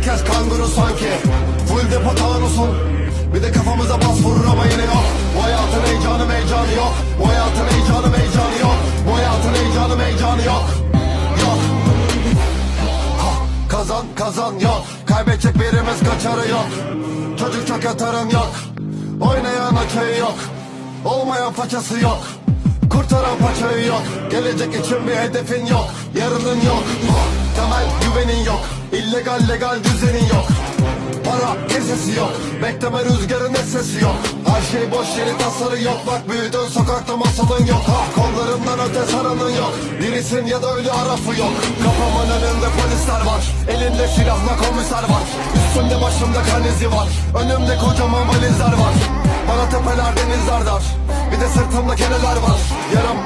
herkes kanguru sanki. Full depo tanusun Bir de kafamıza bas vurur ama yine yok. Bu hayatın heyecanı heyecanı yok. Bu hayatın heyecanı heyecanı yok. Bu hayatın heyecanı heyecanı yok. Yok. Ha, Kazan kazan yok. Kaybedecek birimiz kaçarı yok. Çocuk çok yatarım yok. Oynayan okey yok. Olmayan façası yok. Kurtaran paçayı yok. Gelecek için bir hedefin yok. Yarının yok Güvenin yok. İllegal legal düzenin yok. Para kesesi yok. Bekleme rüzgarın sesi yok. Her şey boş yeri tasarı yok. Bak büyüdün sokakta masalın yok. Ha, Kollarımdan öte saranın yok. Birisin ya da ölü arafı yok. Kafamın önünde polisler var. Elinde silahla komiser var. Üstümde başımda kan izi var. Önümde kocaman valizler var. Bana tepeler denizler dar. Bir de sırtımda keneler var. Yarım